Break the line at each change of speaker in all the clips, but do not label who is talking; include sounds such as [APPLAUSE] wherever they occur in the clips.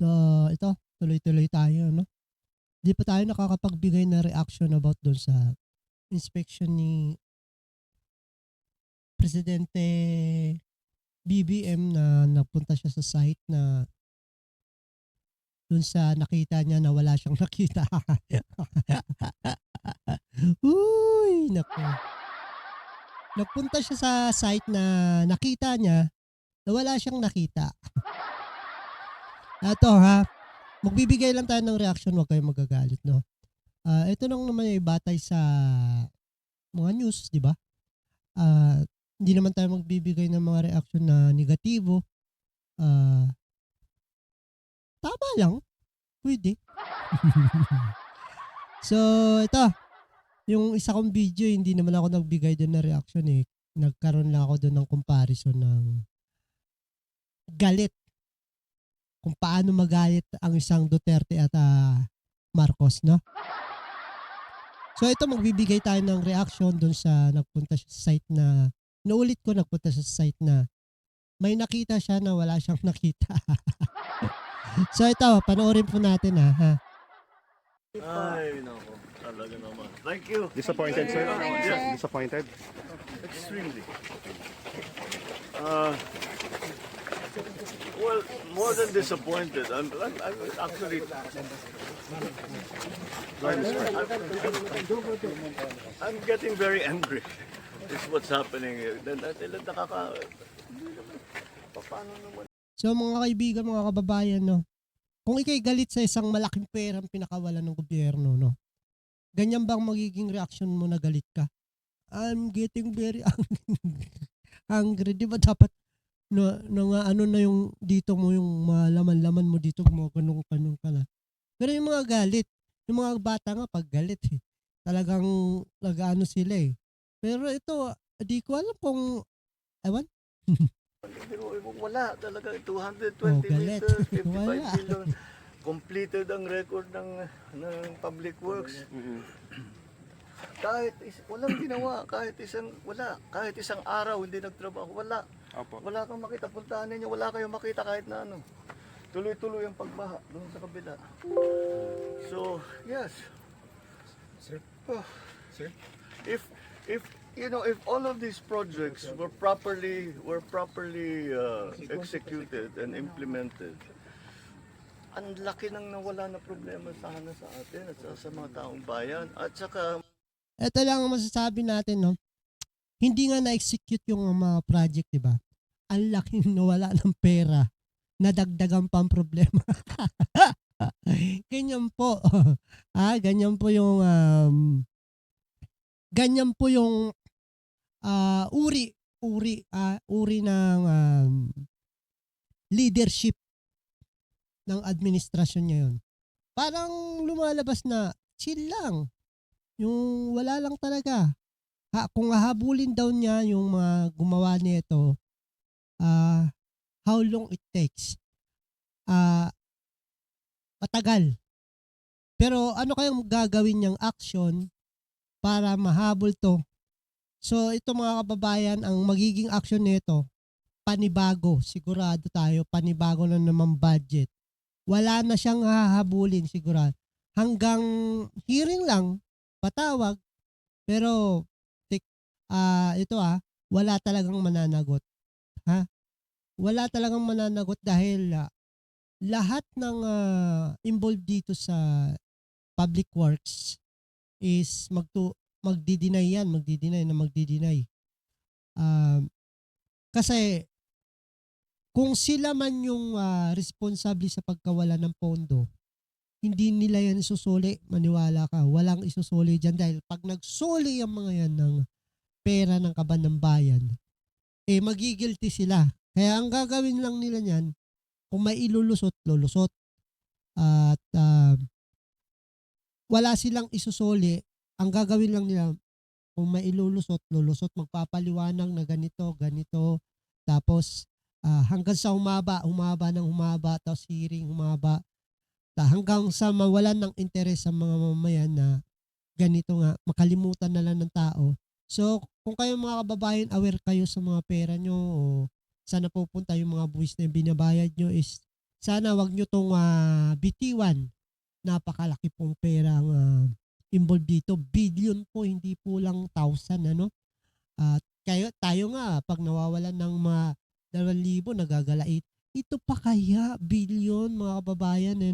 So, ito, tuloy-tuloy tayo, no? Di pa tayo nakakapagbigay na reaction about doon sa inspection ni Presidente BBM na nagpunta siya sa site na dun sa nakita niya na wala siyang [LAUGHS] nakita. Uy, naku. Nagpunta siya sa site na nakita niya na wala siyang nakita. Ito ha, magbibigay lang tayo ng reaction, huwag kayong magagalit, no? Ah, ito lang naman ay batay sa mga news, di ba? Ah, hindi naman tayo magbibigay ng mga reaction na negatibo. Ah, tama lang. Pwede. [LAUGHS] so, ito. Yung isa kong video, hindi naman ako nagbigay doon na reaction eh. Nagkaroon lang ako doon ng comparison ng galit. Kung paano magalit ang isang Duterte at ah, Marcos, no? So ito magbibigay tayo ng reaction doon sa nagpunta siya sa site na naulit ko nagpunta siya sa site na may nakita siya na wala siyang [LAUGHS] nakita. so ito, panoorin po natin ha. ha?
Ay, nako. Talaga naman. Thank you.
Disappointed, sir?
Sir.
Disappointed?
Extremely. Uh, well, more than disappointed. I'm, I'm, I'm actually. I'm, I'm getting very angry. Is what's happening nakaka... Paano naman?
So mga kaibigan, mga kababayan, no? Kung ikay galit sa isang malaking perang pinakawalan ng gobyerno, no? Ganyan bang magiging reaction mo na galit ka? I'm getting very [LAUGHS] angry. angry. Di ba dapat na, na nga ano na yung dito mo yung malaman-laman mo dito mo ganun ganun ka na. Pero yung mga galit, yung mga bata nga pag galit eh, talagang nag-ano sila eh. Pero ito, di ko alam kung, ewan,
Pero [LAUGHS] wala talaga 220
Oh, galit.
meters, 55 [LAUGHS]
Wala.
billion. Completed ang record ng ng Public Works. Kahit is, walang ginawa, kahit isang wala, kahit isang araw hindi nagtrabaho, wala.
Opo.
Wala kang makita, puntahan ninyo, wala kayong makita kahit na ano. Tuloy-tuloy ang pagbaha doon sa kabila. So, yes.
Sir?
Oh,
Sir?
if if you know if all of these projects were properly were properly uh, executed and implemented ang laki nang nawala na problema sana sa atin at sa, sa mga taong bayan at saka
ito lang ang masasabi natin, no? Hindi nga na-execute yung mga project, di ba? Ang laking nawala ng pera. Nadagdagan pa ang problema. [LAUGHS] ganyan po. [LAUGHS] ah, ganyan po yung um, ganyan po yung ah, uri uri ah, uri ng um, leadership ng administrasyon ngayon. Parang lumalabas na chill lang. Yung wala lang talaga. Ha, kung hahabulin daw niya yung mga gumawa nito, ah how long it takes? Ah matagal. Pero ano kayang gagawin niyang action para mahabol to? So ito mga kababayan, ang magiging action nito, panibago. Sigurado tayo, panibago na naman budget. Wala na siyang hahabulin sigurado. Hanggang hearing lang, patawag. Pero tik, ah ito ah, wala talagang mananagot. Ha? Wala talagang mananagot dahil ah, lahat ng ah, involved dito sa public works is magtu magdi-deny yan, magdi-deny na magdi-deny. Um, kasi kung sila man yung ah, responsable sa pagkawala ng pondo, hindi nila yan isusuli, maniwala ka. Walang isusuli dyan dahil pag nagsuli ang mga yan ng pera ng kaban ng bayan, eh magigilty sila. Kaya ang gagawin lang nila niyan, kung may ilulusot, lulusot. At ah, wala silang isusuli, ang gagawin lang nila, kung may ilulusot, lulusot, magpapaliwanag na ganito, ganito, tapos ah, hanggang sa humaba, humaba ng humaba, tapos hearing humaba, ta hanggang sa mawalan ng interes sa mga mamamayan na ganito nga, makalimutan na lang ng tao. So, kung kayo mga kababayan, aware kayo sa mga pera nyo o saan napupunta yung mga buwis na binabayad nyo is sana wag nyo tong ah, bitiwan. Napakalaki pong perang ah, involved dito. Billion po, hindi po lang thousand, ano? At kayo, tayo nga, pag nawawalan ng mga 2,000, nagagalait. Ito pa kaya, billion, mga kababayan, eh?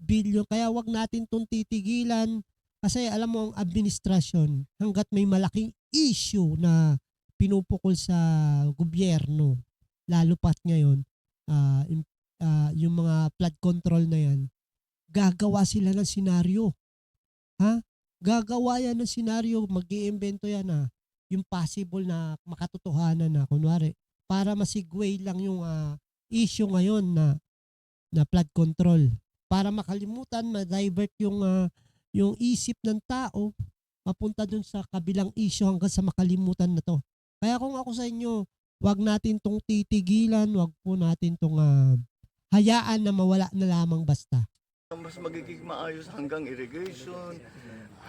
Billion. Kaya wag natin tong titigilan. Kasi alam mo, ang administrasyon, hanggat may malaking issue na pinupukol sa gobyerno, lalo pat ngayon, ah, im- ah, yung mga flood control na yan, gagawa sila ng senaryo. Ha? Gagawa yan ng senaryo, mag iimbento yan na yung possible na makatotohanan na, kunwari, para masigway lang yung ah, issue ngayon na na flood control. Para makalimutan, ma-divert yung ah, yung isip ng tao mapunta dun sa kabilang issue hanggang sa makalimutan na to. Kaya kung ako sa inyo, wag natin tong titigilan, wag po natin tong ah, hayaan na mawala na lamang basta.
mas magiging maayos hanggang irrigation,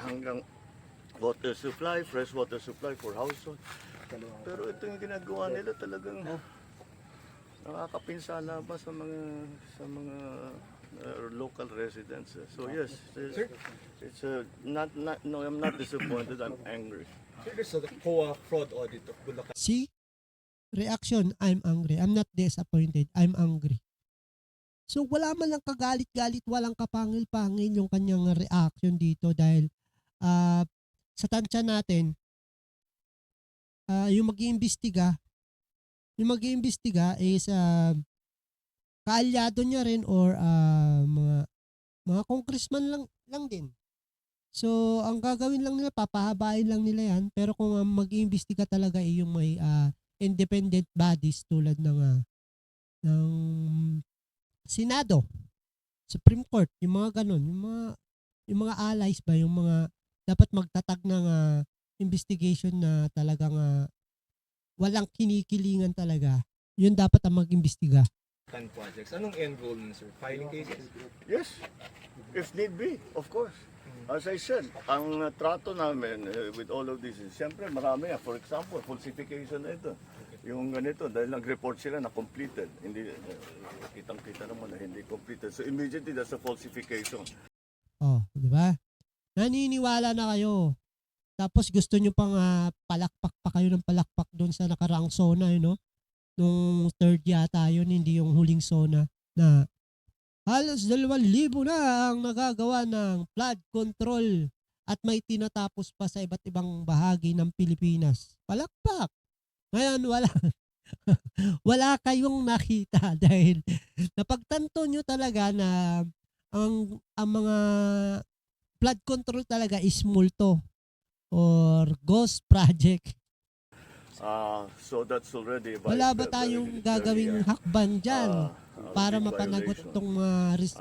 hanggang water supply, fresh water supply for household. Pero ito yung ginagawa nila talagang nakakapinsala pa sa mga sa mga uh, local residents. So yes, it's, it's uh, not, not no I'm not disappointed, I'm angry.
Sir, there's a COA fraud audit of Bulacan.
See? Reaction, I'm angry. I'm not disappointed. I'm angry. So wala man lang kagalit-galit, walang kapangil-pangil yung kanyang reaction dito dahil ah, sa tansya natin, ah, yung mag-iimbestiga, yung mag-iimbestiga is ah, kaalyado niya rin or ah, mga mga congressman lang lang din. So, ang gagawin lang nila, papahabain lang nila yan. Pero kung ang mag-iimbestiga talaga ay yung may ah, independent bodies tulad ng ah, ng Senado, Supreme Court, yung mga ganun, yung mga yung mga allies ba, yung mga dapat magtatag ng ah, investigation na talagang ah, walang kinikilingan talaga. Yun dapat ang mag-imbestiga.
Tan projects. Anong end goal nun, sir? Filing cases?
Yes, if need be, of course. As I said, ang uh, trato namin uh, with all of this is, siyempre marami. ah. For example, falsification na ito. Yung ganito, dahil nag-report sila na completed. Hindi, uh, kitang-kita naman na hindi completed. So immediately, that's a falsification.
Oh, di ba? Naniniwala na kayo. Tapos gusto nyo pang ah, palakpak pa kayo ng palakpak doon sa nakaraang zona, yun, no? Nung third yata yun, hindi yung huling zona na halos dalawang libo na ang nagagawa ng flood control at may tinatapos pa sa iba't ibang bahagi ng Pilipinas. Palakpak! Ngayon, wala. [LAUGHS] wala kayong nakita [LAUGHS] dahil napagtanto nyo talaga na ang ang mga flood control talaga is multo or ghost [LAUGHS] project.
Ah, so that's already a
Wala ba tayong gagawing
uh,
hakban dyan
ah,
para mapanagot
violation.
tong mga res-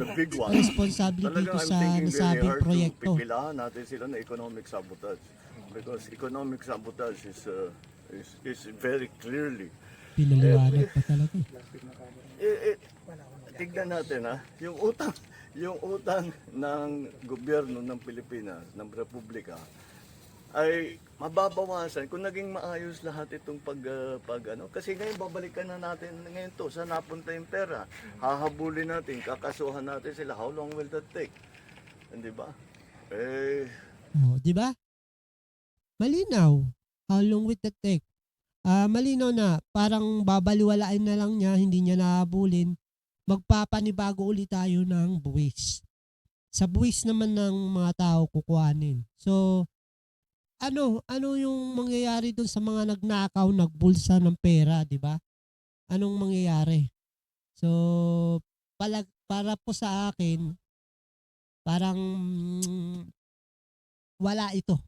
the big one,
responsibility dito sa nasabing proyekto.
to pipilahan natin sila na economic sabotage. Because economic sabotage is, uh, is, is very clearly.
Pinaliwanag pa talaga. eh.
Eh, eh, tignan natin ha, yung utang, yung utang ng gobyerno ng Pilipinas, ng Republika, ay mababawasan kung naging maayos lahat itong pag, uh, pag ano. Kasi ngayon babalikan na natin ngayon to, saan napunta yung pera. Hahabulin natin, kakasuhan natin sila. How long will that take? Hindi ba? Eh,
Oh, di ba? Malinaw. How long will that take? Ah, malinaw na parang babaliwalain na lang niya, hindi niya nahabulin. Magpapanibago ulit tayo ng buwis. Sa buwis naman ng mga tao kukuhanin. So, ano, ano yung mangyayari doon sa mga nagnakaw, nagbulsa ng pera, di ba? Anong mangyayari? So, palag, para po sa akin, parang wala ito.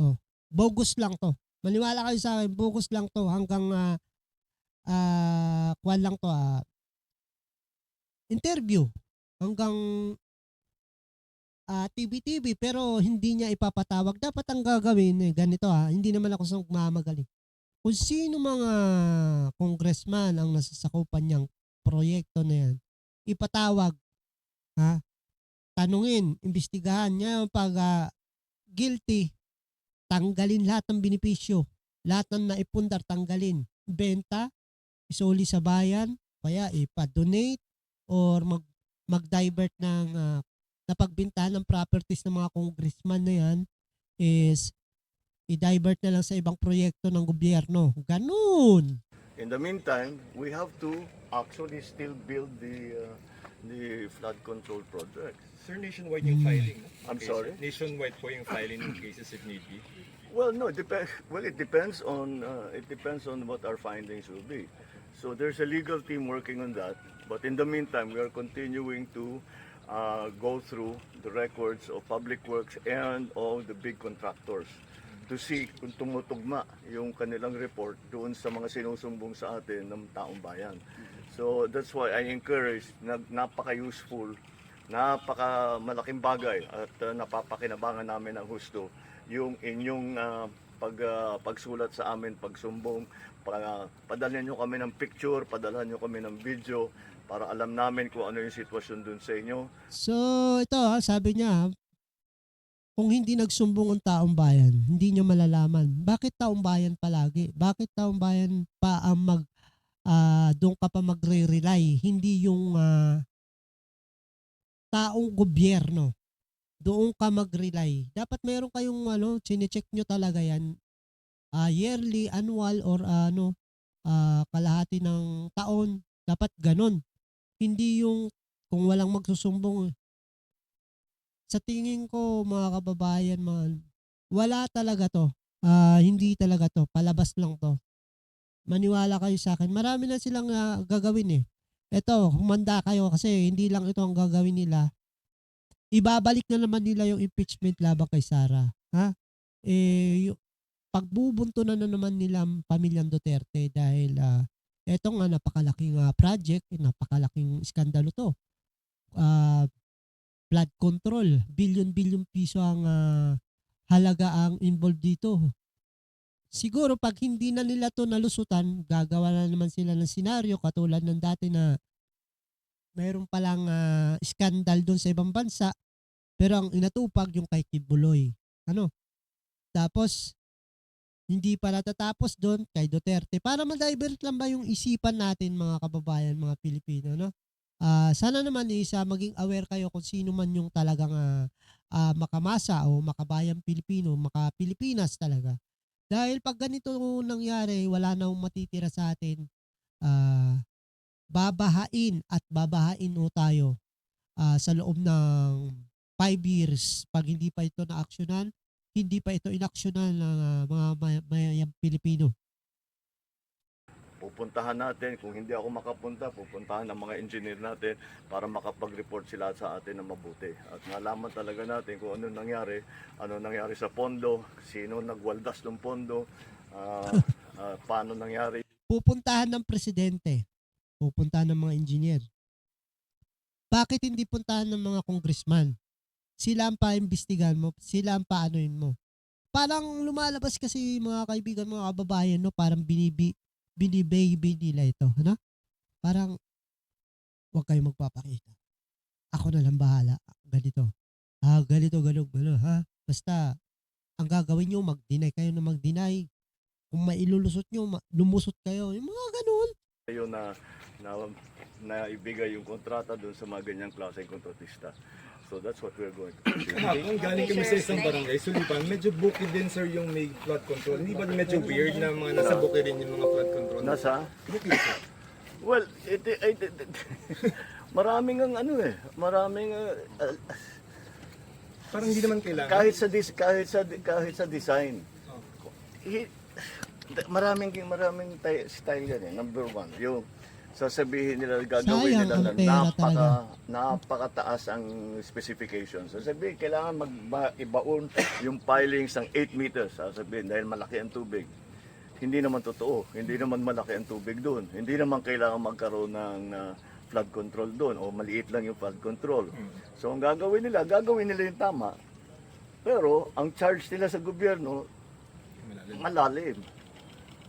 Oh, bogus lang to. Maniwala kayo sa akin, bogus lang to hanggang ah ah, kwan lang to ah, interview hanggang ah TV-TV pero hindi niya ipapatawag. Dapat ang gagawin eh, ganito ah, hindi naman ako sa mamagaling. Kung sino mga congressman ang nasasakupan niyang proyekto na yan, ipatawag. Ha? Tanungin, imbestigahan niya pag ah, guilty, tanggalin lahat ng benepisyo. Lahat ng naipundar, tanggalin. Benta, isuli sa bayan, kaya ipa-donate or mag mag-divert ng ah, napagbintahan ng properties ng mga congressman na yan is i-divert na lang sa ibang proyekto ng gobyerno. Ganun.
In the meantime, we have to actually still build the uh, the flood control project.
Sir, nationwide yung filing. no?
I'm sorry?
Nationwide po yung filing ng cases if need be.
Well, no, depends. Well, it depends on uh, it depends on what our findings will be. So there's a legal team working on that. But in the meantime, we are continuing to uh, go through the records of public works and all the big contractors to see kung tumutugma yung kanilang report doon sa mga sinusumbong sa atin ng taong bayan. So that's why I encourage na napaka-useful, napaka-malaking bagay at uh, napapakinabangan namin ng husto yung inyong ah, pag, ah, pagsulat sa amin, pagsumbong, para padalhan nyo kami ng picture, padalhan nyo kami ng video para alam namin kung ano yung sitwasyon dun sa inyo.
So, ito ha, sabi niya, kung hindi nagsumbong ang taong bayan, hindi niyo malalaman. Bakit taong bayan palagi? Bakit taong bayan pa ang mag, ah, doon ka pa magre-rely? Hindi yung ah, taong gobyerno. Doon ka mag-rely. Dapat meron kayong ano, chinecheck nyo talaga yan. Ah, yearly, annual, or ano, ah, kalahati ng taon. Dapat ganon. Hindi yung kung walang magsusumbong. Sa tingin ko, mga kababayan, man, wala talaga to. Ah, hindi talaga to. Palabas lang to. Maniwala kayo sa akin. Marami na silang ah, gagawin eh. Ito, humanda kayo kasi hindi lang ito ang gagawin nila. Ibabalik na naman nila yung impeachment laban kay Sara. Ha? Eh, yung, pagbubunto na, na naman nila ang pamilyang Duterte dahil ah, eto nga napakalaking ah, project, eh, napakalaking iskandalo to. Ah, flood control, billion-billion piso ang ah, halaga ang involved dito. Siguro pag hindi na nila to nalusutan, gagawa na naman sila ng senaryo katulad ng dati na mayroon palang ah, skandal doon sa ibang bansa pero ang inatupag yung kay Kibuloy. Ano? Tapos hindi pa natatapos doon kay Duterte para ma-divert lang ba yung isipan natin mga kababayan, mga Pilipino, no? Ah, sana naman isa maging aware kayo kung sino man yung talagang ah, ah, makamasa o makabayang Pilipino, maka-Pilipinas talaga. Dahil pag ganito nangyari, wala na matitira sa atin. Ah, babahain at babahain o tayo ah, sa loob ng 5 years pag hindi pa ito na-aksyonan, hindi pa ito inaksyonan ng ah, mga may- mayayang Pilipino.
Pupuntahan natin, kung hindi ako makapunta, pupuntahan ng mga engineer natin para makapag-report sila sa atin na mabuti. At malaman talaga natin kung ano nangyari, ano nangyari sa pondo, sino nagwaldas ng pondo, ah, [LAUGHS] ah, paano nangyari
Pupuntahan ng presidente, pupuntahan ng mga engineer. Bakit hindi puntahan ng mga congressman? Sila ang paimbestigahan mo, sila ang paanoin mo. Parang lumalabas kasi mga kaibigan, mga kababayan, no? parang binibi, binibaby nila ito. Ano? Parang, huwag kayong magpapakita. Ako na lang bahala. Ganito. Ah, ganito, gano'n, gano'n, ha? Basta, ang gagawin nyo, mag-deny kayo na mag-deny. Kung mailulusot nyo, lumusot kayo. Yung mga ganun.
kayo na, na, na ibigay yung kontrata doon sa mga ganyang klaseng kontratista. So that's what we're going to [COUGHS] do.
Kahapon, galing kami sa isang barangay, Sulipan, medyo bukid din sir yung may flood control. Hindi ba medyo weird na mga nasa bukid din yung mga flood control?
Nasa?
Bukid sir.
Well, it, it, it, it- [LAUGHS] maraming ang ano eh, maraming uh, uh,
Parang hindi naman kailangan.
kahit sa dis, kahit sa kahit sa design.
Oh.
Hi- maraming maraming style yan eh. Number one, yung sasabihin nila gagawin
Sayang
nila
ang
na
pera
napaka napakataas ang specifications. Sasabihin kailangan magba ibaon yung pilings ng 8 meters. Sasabihin dahil malaki ang tubig. Hindi naman totoo. Hindi naman malaki ang tubig doon. Hindi naman kailangan magkaroon ng uh, flood control doon o maliit lang yung flood control. So ang gagawin nila, gagawin nila yung tama. Pero ang charge nila sa gobyerno malalim.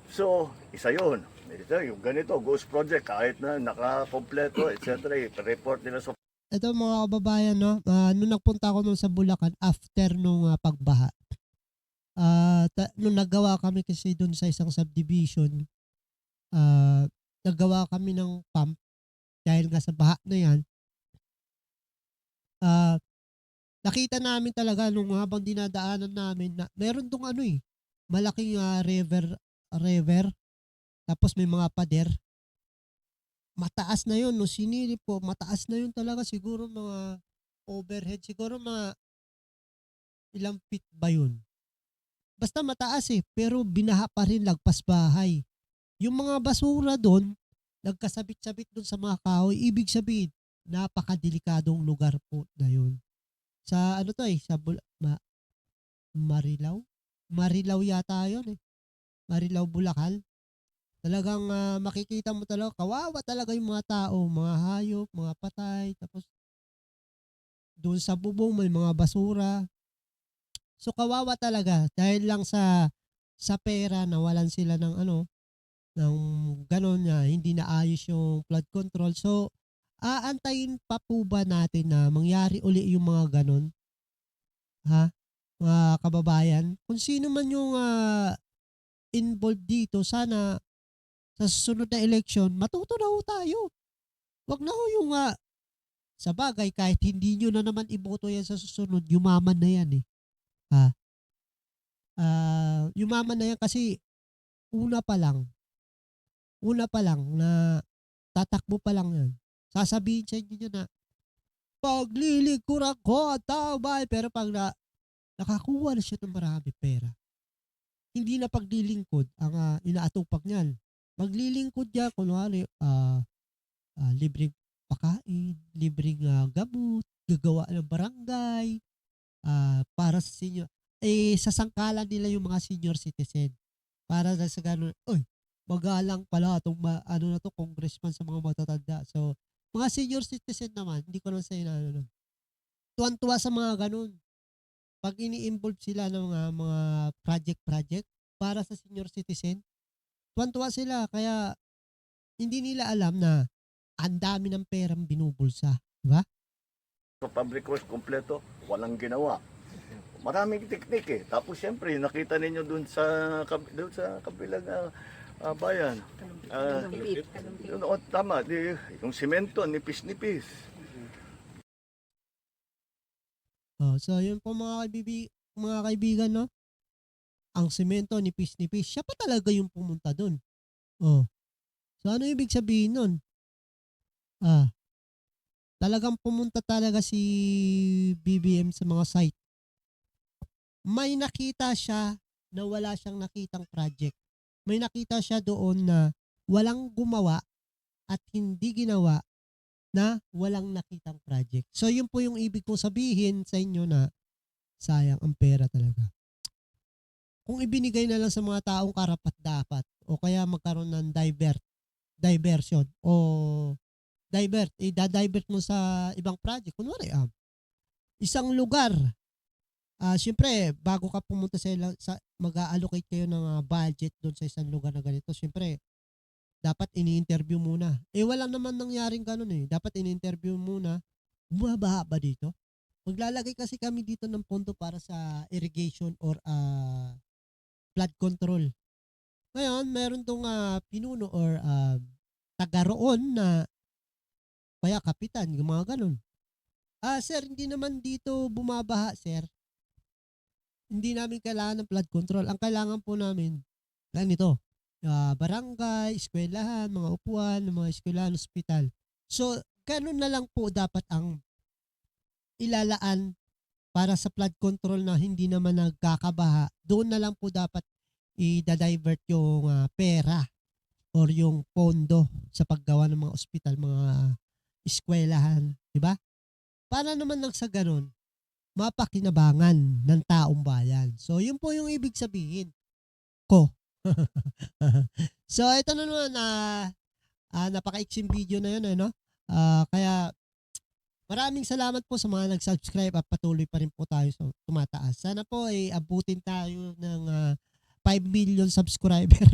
So, isa yun. Ito, yung ganito, ghost project, kahit na nakakompleto, etc. report nila sa
Ito mga kababayan, no? ah, nung nagpunta ako nung sa Bulacan after nung ah, pagbaha, ah, ta- nung nagawa kami kasi doon sa isang subdivision, ah, nagawa kami ng pump dahil nga sa baha na yan, ah, nakita namin talaga nung habang dinadaanan namin na meron dong ano eh, malaking ah, river, river, tapos may mga pader. Mataas na yun, no, sinilip ko, mataas na yun talaga, siguro mga overhead, siguro mga ilang feet ba yun? Basta mataas eh, pero binaha pa rin lagpas bahay. Yung mga basura doon, nagkasabit-sabit doon sa mga kahoy, ibig sabihin, napakadelikadong lugar po na yun. Sa ano to eh, sa Bul- Ma- Marilaw? Marilaw yata yun eh. Marilaw, Bulacan. Talagang ah, makikita mo talaga, kawawa talaga yung mga tao, mga hayop, mga patay, tapos doon sa bubong may mga basura. So kawawa talaga dahil lang sa sa pera nawalan sila ng ano ng ganon na hindi naayos yung flood control. So aantayin pa po ba natin na mangyari uli yung mga ganon? Ha? Mga kababayan, kung sino man yung ah, involved dito, sana sa susunod na election, matuto na ho tayo. Wag na ho yung ah, sa bagay, kahit hindi nyo na naman iboto yan sa susunod, yumaman na yan eh. Ha? Ah, yumaman na yan kasi una pa lang, una pa lang na tatakbo pa lang yan. Sasabihin sa inyo na, paglilingkur ako, tama. Pero pag na, nakakuha na siya ng marami pera, hindi na paglilingkod ang ah, inaatupag niyan. Maglilingkod niya, kunwari, ah, ah, libreng pakain, libreng ah, gamot, gagawa ng barangay, ah, para sa senior. Eh, sasangkalan nila yung mga senior citizen. Para na sa ganun, oy, magalang pala itong ma- ano na to, congressman sa mga matatanda. So, mga senior citizen naman, hindi ko lang sa ano, tuwan-tuwa sa mga ganun. Pag ini-involve sila ng mga, mga project-project para sa senior citizen, tuwan-tuwa sila. Kaya, hindi nila alam na ang dami ng perang binubulsa. Di ba?
public works kompleto, walang ginawa. Maraming teknik eh. Tapos siyempre, nakita ninyo dun sa dun sa kabilang ah, ah, bayan. Ah, yun, oh, tama, di, yung simento, nipis-nipis.
Oh, so yun po mga kaibigan, mga kaibigan no. Ang semento nipis-nipis, siya pa talaga yung pumunta doon. Oh. So ano ibig sabihin nun? Ah. Talagang pumunta talaga si BBM sa mga site. May nakita siya na wala siyang nakitang project. May nakita siya doon na walang gumawa at hindi ginawa na walang nakitang project. So yun po yung ibig kong sabihin sa inyo na sayang ang pera talaga. Kung ibinigay na lang sa mga taong karapat dapat o kaya magkaroon ng divert diversion o divert, i-divert mo sa ibang project. Kunwari, ah, isang lugar, ah syempre, bago ka pumunta sa, sa mag-allocate kayo ng ah, budget doon sa isang lugar na ganito, syempre, dapat ini-interview muna. Eh wala naman nangyaring ganun eh. Dapat ini-interview muna. Bumabaha ba dito? Maglalagay kasi kami dito ng pondo para sa irrigation or ah, flood control. Ngayon, meron tong ah, pinuno or ah, taga roon na kaya kapitan, yung mga ganun. Ah, sir, hindi naman dito bumabaha, sir. Hindi namin kailangan ng flood control. Ang kailangan po namin, ganito, ah, barangay, eskwelahan, mga upuan, mga eskwelahan, ospital. So, ganun na lang po dapat ang ilalaan para sa flood control na hindi naman nagkakabaha. Doon na lang po dapat i-divert yung ah, pera or yung pondo sa paggawa ng mga ospital, mga eskwelahan, di ba? Para naman lang sa ganun, mapakinabangan ng taong bayan. So, yun po yung ibig sabihin ko. [LAUGHS] so, ito na naman, ah, ah, napaka-iksing video na yun, ano? Ah, kaya, maraming salamat po sa mga nag-subscribe at patuloy pa rin po tayo sa tumataas. Sana po ay abutin tayo ng ah, 5 million subscriber.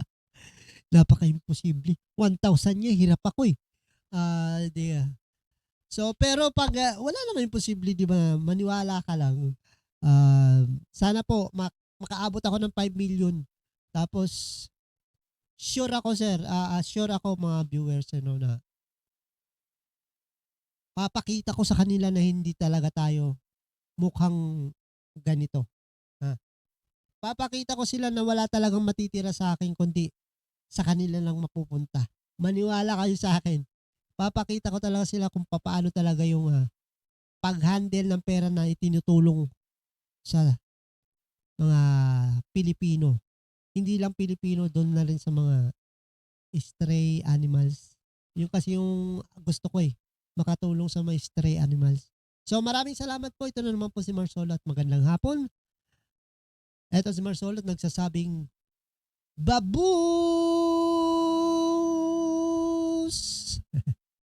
[LAUGHS] Napaka-imposible. 1,000 niya, hirap ako eh. Di ah. So, pero pag ah, wala naman imposible, di ba? Maniwala ka lang. Ah, sana po mak- makaabot ako ng 5 million. Tapos sure ako sir, ah, sure ako mga viewers ano na papakita ko sa kanila na hindi talaga tayo mukhang ganito. Ha? Papakita ko sila na wala talagang matitira sa akin kundi sa kanila lang mapupunta. Maniwala kayo sa akin. Papakita ko talaga sila kung paano talaga yung ah, pag-handle ng pera na itinutulong sa mga Pilipino. Hindi lang Pilipino, doon na rin sa mga stray animals. Yung kasi yung gusto ko eh, makatulong sa mga stray animals. So maraming salamat po. Ito na naman po si Marsolo at magandang hapon. Ito si Marsolo at nagsasabing Baboos! [LAUGHS]